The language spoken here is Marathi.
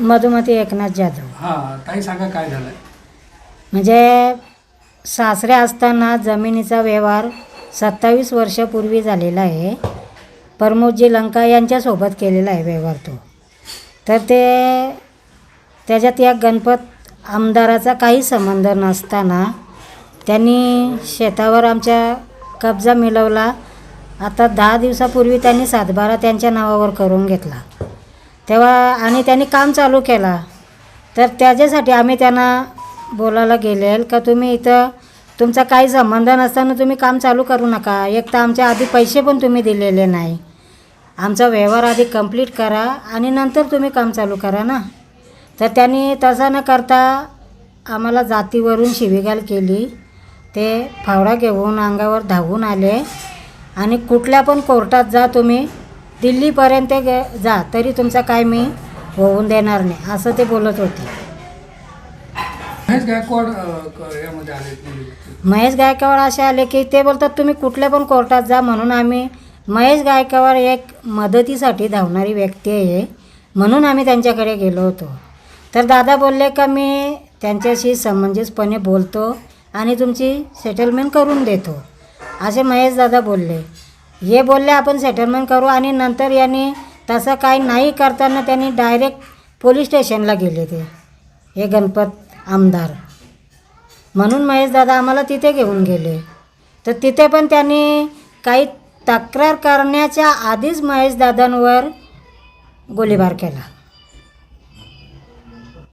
मधुमती एकनाथ जाधव. हां ताई सांगा काय झालं म्हणजे सासरे असताना जमिनीचा व्यवहार सत्तावीस वर्षापूर्वी झालेला आहे. प्रमोदजी लंका यांच्यासोबत केलेला आहे व्यवहार तो. तर ते त्याच्यात या गणपत आमदाराचा काही संबंध नसताना त्यांनी शेतावर आमच्या कब्जा मिळवला. आता दहा दिवसापूर्वी त्यांनी सातबारा त्यांच्या नावावर करून घेतला. तेव्हा आणि त्यांनी काम चालू केला. तर त्याच्यासाठी आम्ही त्यांना बोलायला गेलेल का तुम्ही इथं तुमचा काही संबंध नसताना तुम्ही काम चालू करू नका. एक तर आमच्या आधी पैसे पण तुम्ही दिलेले नाही. आमचा व्यवहार आधी कंप्लीट करा आणि नंतर तुम्ही काम चालू करा ना. तर त्यांनी तसं न करता आम्हाला जातीवरून शिवीगाल केली. ते फावडा घेऊन अंगावर धावून आले. आणि कुठल्या पण कोर्टात जा तुम्ही दिल्लीपर्यंत गे जा तरी तुमचा काय मी होऊन देणार नाही असं ते बोलत होते. महेश गायकवाड अं, क- यामध्ये आले नाही. महेश गायकवाड असे आले की ते बोलतात तुम्ही कुठल्या पण कोर्टात जा म्हणून आम्ही महेश गायकवाड एक मदतीसाठी धावणारी व्यक्ती आहे म्हणून आम्ही त्यांच्याकडे गेलो होतो. तर दादा बोलले का मी त्यांच्याशी समंजसपणे बोलतो आणि तुमची सेटलमेंट करून देतो. असे महेश दादा बोलले. हे बोलले आपण सेटलमेंट करू आणि नंतर यांनी तसं काही नाही करताना त्यांनी डायरेक्ट पोलीस स्टेशनला गेले ते. हे गणपत आमदार. म्हणून महेश दादा आम्हाला तिथे घेऊन गेले. तर तिथे पण त्यांनी काही तक्रार करण्याच्या आधीच महेश दादांवर गोळीबार केला.